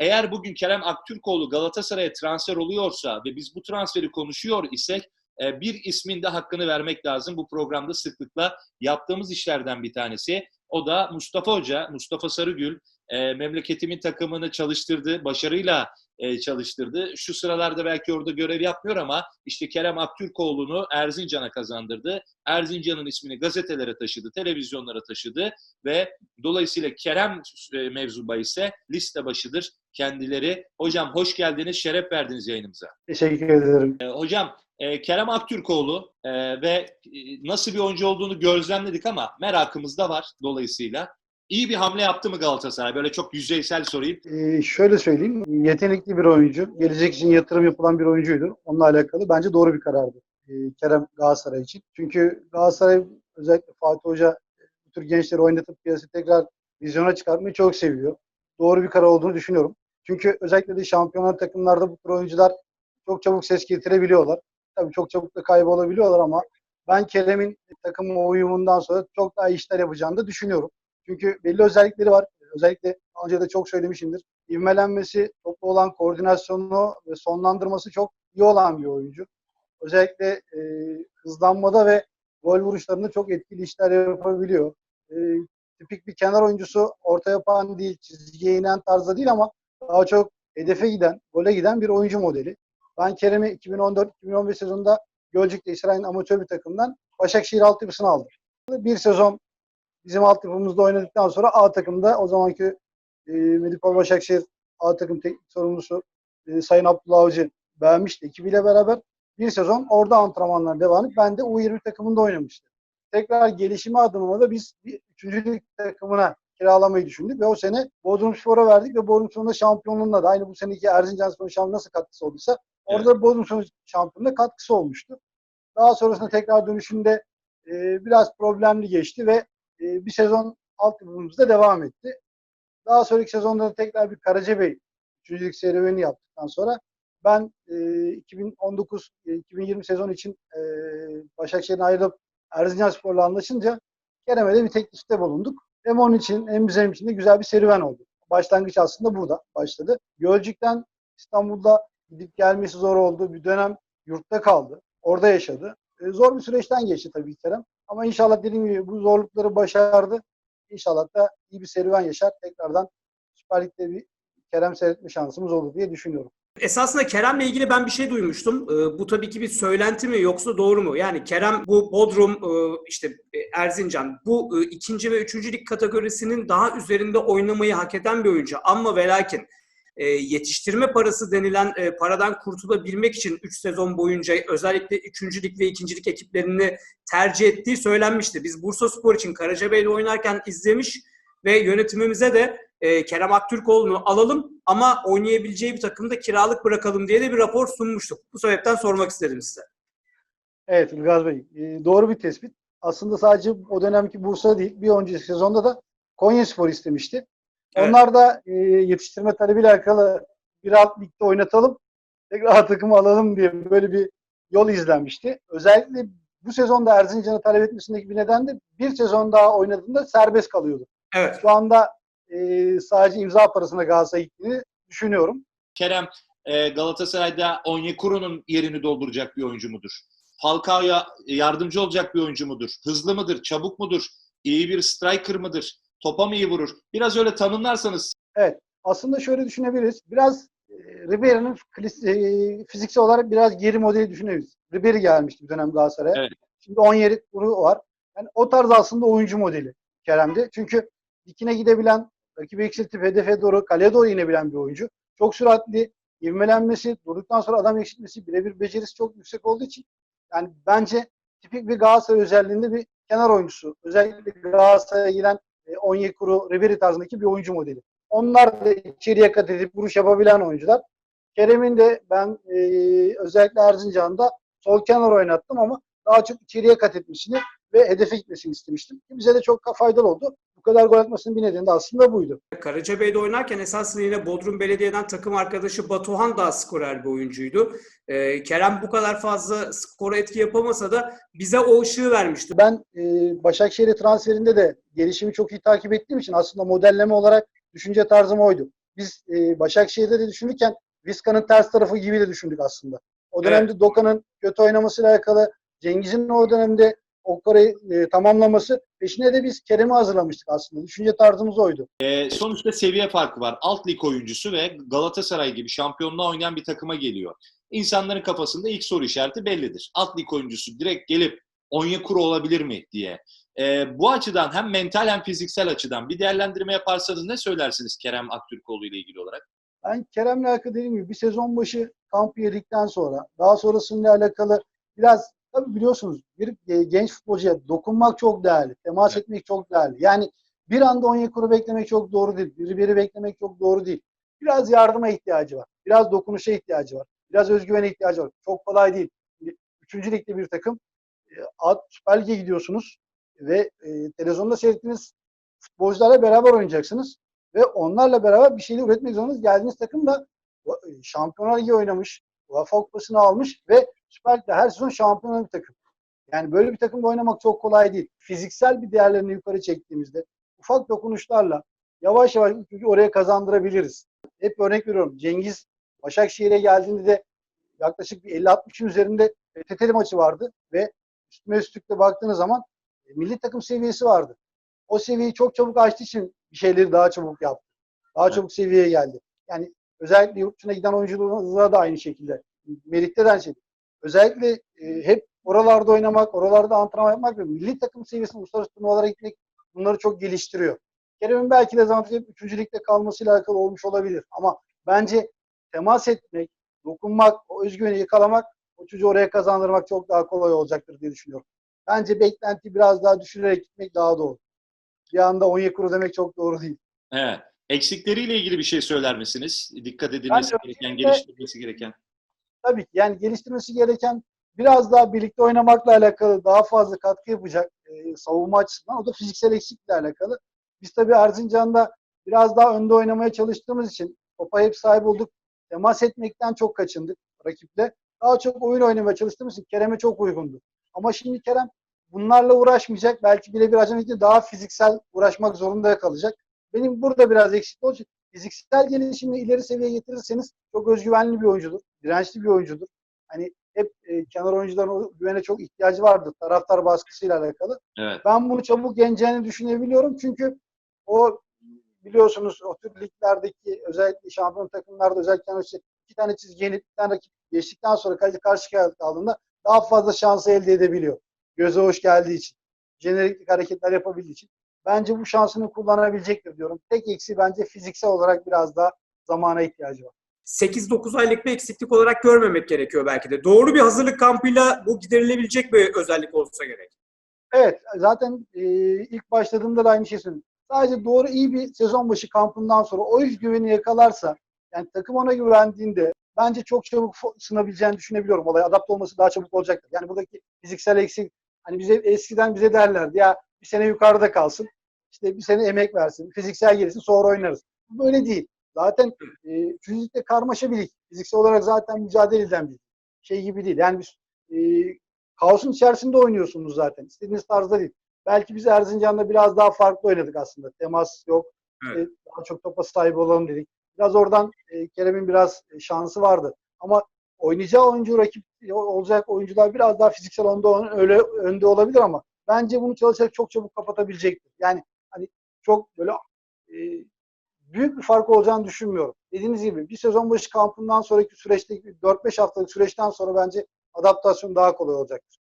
Eğer bugün Kerem Aktürkoğlu Galatasaray'a transfer oluyorsa ve biz bu transferi konuşuyor isek e, bir ismin de hakkını vermek lazım. Bu programda sıklıkla yaptığımız işlerden bir tanesi. O da Mustafa Hoca, Mustafa Sarıgül. E, memleketimin takımını çalıştırdı, başarıyla e, çalıştırdı. Şu sıralarda belki orada görev yapmıyor ama işte Kerem Aktürkoğlu'nu Erzincan'a kazandırdı. Erzincan'ın ismini gazetelere taşıdı, televizyonlara taşıdı ve dolayısıyla Kerem e, mevzuba ise liste başıdır kendileri. Hocam hoş geldiniz, şeref verdiniz yayınımıza. Teşekkür ederim. E, hocam e, Kerem Aktürkoğlu e, ve e, nasıl bir oyuncu olduğunu gözlemledik ama merakımız da var dolayısıyla. İyi bir hamle yaptı mı Galatasaray? Böyle çok yüzeysel sorayım. Ee, şöyle söyleyeyim, yetenekli bir oyuncu, gelecek için yatırım yapılan bir oyuncuydu. Onunla alakalı bence doğru bir karardı ee, Kerem Galatasaray için. Çünkü Galatasaray özellikle Fatih Hoca bu tür gençleri oynatıp piyasayı tekrar vizyona çıkartmayı çok seviyor. Doğru bir karar olduğunu düşünüyorum. Çünkü özellikle de şampiyonlar takımlarda bu tür oyuncular çok çabuk ses getirebiliyorlar. Tabii çok çabuk da kaybolabiliyorlar ama ben Kerem'in takım uyumundan sonra çok daha işler yapacağını da düşünüyorum. Çünkü belli özellikleri var. Özellikle önce de çok söylemişimdir. İvmelenmesi, toplu olan koordinasyonu ve sonlandırması çok iyi olan bir oyuncu. Özellikle e, hızlanmada ve gol vuruşlarında çok etkili işler yapabiliyor. E, tipik bir kenar oyuncusu orta yapan değil, çizgiye inen tarzda değil ama daha çok hedefe giden, gole giden bir oyuncu modeli. Ben Kerem'i 2014-2015 sezonunda Gölcük'te İsrail'in amatör bir takımdan Başakşehir altyapısına aldım. Bir sezon bizim altyapımızda oynadıktan sonra A takımda o zamanki e, Medipol Başakşehir A takım teknik sorumlusu e, Sayın Abdullah Avcı beğenmişti ekibiyle beraber. Bir sezon orada antrenmanlar devam edip ben de U20 takımında oynamıştım. Tekrar gelişimi adımına da biz bir üçüncülük takımına kiralamayı düşündük ve o sene Bodrum Spor'a verdik ve Bodrum Spor'un şampiyonluğunda da aynı bu seneki Erzincan Spor şampiyonu nasıl katkısı olduysa orada evet. Bodrum Spor şampiyonluğunda katkısı olmuştu. Daha sonrasında tekrar dönüşünde e, biraz problemli geçti ve e, bir sezon alt yapımızda devam etti. Daha sonraki sezonda da tekrar bir Karacabey üçüncülük serüveni yaptıktan sonra ben e, 2019-2020 sezon için e, Başakşehir'den ayrılıp Erzincan Spor'la anlaşınca Kerem'e bir teklifte bulunduk. Hem onun için hem bizim için de güzel bir serüven oldu. Başlangıç aslında burada başladı. Gölcük'ten İstanbul'da gidip gelmesi zor oldu. Bir dönem yurtta kaldı. Orada yaşadı. E, zor bir süreçten geçti tabii Kerem. Ama inşallah dediğim gibi bu zorlukları başardı. İnşallah da iyi bir serüven yaşar. Tekrardan Süper Lig'de bir Kerem seyretme şansımız olur diye düşünüyorum. Esasında Kerem'le ilgili ben bir şey duymuştum. Ee, bu tabii ki bir söylenti mi yoksa doğru mu? Yani Kerem bu Bodrum, e, işte Erzincan bu e, ikinci ve üçüncü lig kategorisinin daha üzerinde oynamayı hak eden bir oyuncu. Ama ve lakin e, yetiştirme parası denilen e, paradan kurtulabilmek için 3 sezon boyunca özellikle 3. lig ve 2. lig ekiplerini tercih ettiği söylenmişti. Biz Bursa Spor için Karacabey'le oynarken izlemiş ve yönetimimize de e, Kerem Aktürkoğlu'nu alalım ama oynayabileceği bir takımda kiralık bırakalım diye de bir rapor sunmuştuk. Bu sebepten sormak istedim size. Evet İlgaz Bey, e, doğru bir tespit. Aslında sadece o dönemki Bursa değil, bir önceki sezonda da Konya Spor istemişti. Evet. Onlar da e, yetiştirme talebiyle alakalı bir alt ligde oynatalım, tekrar takımı alalım diye böyle bir yol izlenmişti. Özellikle bu sezonda Erzincan'ı talep etmesindeki bir neden de bir sezon daha oynadığında serbest kalıyordu. Evet. Şu anda e, sadece imza parasına Galatasaray'a gittiğini düşünüyorum. Kerem e, Galatasaray'da Onyekuru'nun yerini dolduracak bir oyuncu mudur? Falcao'ya yardımcı olacak bir oyuncu mudur? Hızlı mıdır? Çabuk mudur? İyi bir striker mıdır? Topa mı iyi vurur? Biraz öyle tanımlarsanız. Evet. Aslında şöyle düşünebiliriz. Biraz e, Ribeiro'nun e, fiziksel olarak biraz geri modeli düşünebiliriz. Ribeiro gelmişti bir dönem Galatasaray'a. Evet. Şimdi 17 kuru var. Yani o tarz aslında oyuncu modeli Kerem'de. Çünkü dikine gidebilen, rakibi eksiltip hedefe doğru, kaleye doğru inebilen bir oyuncu. Çok süratli, ivmelenmesi, durduktan sonra adam eksiltmesi, birebir becerisi çok yüksek olduğu için yani bence tipik bir Galatasaray özelliğinde bir kenar oyuncusu. Özellikle Galatasaray'a giren Onyekuru, Ribery tarzındaki bir oyuncu modeli. Onlar da içeriye kat edip vuruş yapabilen oyuncular. Kerem'in de ben e, özellikle Erzincan'da sol kenar oynattım ama daha çok içeriye kat etmesini ve hedefe gitmesini istemiştim. Bize de çok faydalı oldu. Bu kadar gol atmasının bir nedeni de aslında buydu. Karacabey'de oynarken esasında yine Bodrum Belediye'den takım arkadaşı Batuhan da skorer bir oyuncuydu. Ee, Kerem bu kadar fazla skora etki yapamasa da bize o ışığı vermişti. Ben e, Başakşehir'e transferinde de gelişimi çok iyi takip ettiğim için aslında modelleme olarak düşünce tarzım oydu. biz e, Başakşehir'de de düşünürken Vizca'nın ters tarafı gibi de düşündük aslında. O dönemde Doka'nın kötü oynamasıyla alakalı, Cengiz'in o dönemde Okar'ı e, tamamlaması peşine de biz Kerem'i hazırlamıştık aslında. Düşünce tarzımız oydu. E, sonuçta seviye farkı var. Alt lig oyuncusu ve Galatasaray gibi şampiyonluğa oynayan bir takıma geliyor. İnsanların kafasında ilk soru işareti bellidir. Alt lig oyuncusu direkt gelip Onyekuru olabilir mi diye. E, bu açıdan hem mental hem fiziksel açıdan bir değerlendirme yaparsanız ne söylersiniz Kerem Aktürkoğlu ile ilgili olarak? Ben Kerem'le alakalı dediğim gibi bir sezon başı kamp yedikten sonra daha sonrasıyla alakalı biraz tabii biliyorsunuz bir e, genç futbolcuya dokunmak çok değerli. Temas Evet. etmek çok değerli. Yani bir anda Onyekuru beklemek çok doğru değil. Biri biri beklemek çok doğru değil. Biraz yardıma ihtiyacı var. Biraz dokunuşa ihtiyacı var. Biraz özgüvene ihtiyacı var. Çok kolay değil. Şimdi Üçüncü ligde bir takım. E, Alt Süper Lig'e gidiyorsunuz ve e, televizyonda seyrettiğiniz futbolcularla beraber oynayacaksınız ve onlarla beraber bir şeyler üretmek zorundasınız. Geldiğiniz takım da Şampiyonlar Ligi oynamış, UEFA Kupası'nı almış ve Süper Lig'de her sezon şampiyon bir takım. Yani böyle bir takımda oynamak çok kolay değil. Fiziksel bir değerlerini yukarı çektiğimizde ufak dokunuşlarla yavaş yavaş ülkeyi oraya kazandırabiliriz. Hep örnek veriyorum. Cengiz Başakşehir'e geldiğinde de yaklaşık bir 50-60'ın üzerinde PTT'li maçı vardı ve üstüne üstlükte baktığınız zaman e, milli takım seviyesi vardı. O seviyeyi çok çabuk açtığı için bir şeyleri daha çabuk yaptı. Daha Evet. çabuk seviyeye geldi. Yani özellikle yurt dışına giden oyuncularımızda da aynı şekilde. Melih'te de aynı şekilde. Özellikle e, hep oralarda oynamak, oralarda antrenman yapmak ve milli takım seviyesinde uluslararası turnuvalara gitmek bunları çok geliştiriyor. Kerem'in belki de hep üçüncü ligde kalmasıyla alakalı olmuş olabilir. Ama bence temas etmek, dokunmak, o özgüveni yakalamak, o çocuğu oraya kazandırmak çok daha kolay olacaktır diye düşünüyorum. Bence beklenti biraz daha düşürerek gitmek daha doğru. Bir anda Onyekuru demek çok doğru değil. Evet. Eksikleriyle ilgili bir şey söyler misiniz? Dikkat edilmesi Ben gereken, geliştirilmesi gereken. Tabii ki yani geliştirmesi gereken biraz daha birlikte oynamakla alakalı daha fazla katkı yapacak e, savunma açısından. O da fiziksel eksiklikle alakalı. Biz tabii Erzincan'da biraz daha önde oynamaya çalıştığımız için topa hep sahip olduk. Temas etmekten çok kaçındık rakiple. Daha çok oyun oynamaya çalıştığımız için Kerem'e çok uygundu. Ama şimdi Kerem bunlarla uğraşmayacak. Belki birebir acemilikle daha fiziksel uğraşmak zorunda kalacak. Benim burada biraz eksik için fiziksel gelişimi ileri seviyeye getirirseniz çok özgüvenli bir oyuncudur. Dirençli bir oyuncudur. Hani hep e, kenar oyuncuların o güvene çok ihtiyacı vardır. Taraftar baskısıyla alakalı. Evet. Ben bunu çabuk yeneceğini düşünebiliyorum. Çünkü o biliyorsunuz o tür liglerdeki özellikle şampiyon takımlarda özellikle işte iki tane çizgi yenip bir tane rakip geçtikten sonra karşı kaldığında daha fazla şansı elde edebiliyor. Göze hoş geldiği için. Jeneriklik hareketler yapabildiği için. Bence bu şansını kullanabilecektir diyorum. Tek eksi bence fiziksel olarak biraz daha zamana ihtiyacı var. 8-9 aylık bir eksiklik olarak görmemek gerekiyor belki de. Doğru bir hazırlık kampıyla bu giderilebilecek bir özellik olsa gerek. Evet zaten e, ilk başladığımda da aynı şey söyledim. Sadece doğru iyi bir sezon başı kampından sonra o güveni yakalarsa yani takım ona güvendiğinde bence çok çabuk sınabileceğini düşünebiliyorum. Olay adapte olması daha çabuk olacaktır. Yani buradaki fiziksel eksik hani bize eskiden bize derlerdi ya bir sene yukarıda kalsın. işte bir sene emek versin. Fiziksel gelişsin sonra oynarız. Bu Böyle değil. Zaten e, ligde karmaşa bir lig. Fiziksel olarak zaten mücadele eden bir lig. Şey gibi değil. Yani biz e, kaosun içerisinde oynuyorsunuz zaten. İstediğiniz tarzda değil. Belki biz Erzincan'da biraz daha farklı oynadık aslında. Temas yok. Evet. İşte daha çok topa sahip olalım dedik. Biraz oradan e, Kerem'in biraz e, şansı vardı. Ama oynayacağı oyuncu rakip olacak oyuncular biraz daha fiziksel önde, öyle önde olabilir ama bence bunu çalışarak çok çabuk kapatabilecektir. Yani hani çok böyle e, büyük bir fark olacağını düşünmüyorum. Dediğiniz gibi bir sezon başı kampından sonraki süreçte 4-5 haftalık süreçten sonra bence adaptasyon daha kolay olacaktır.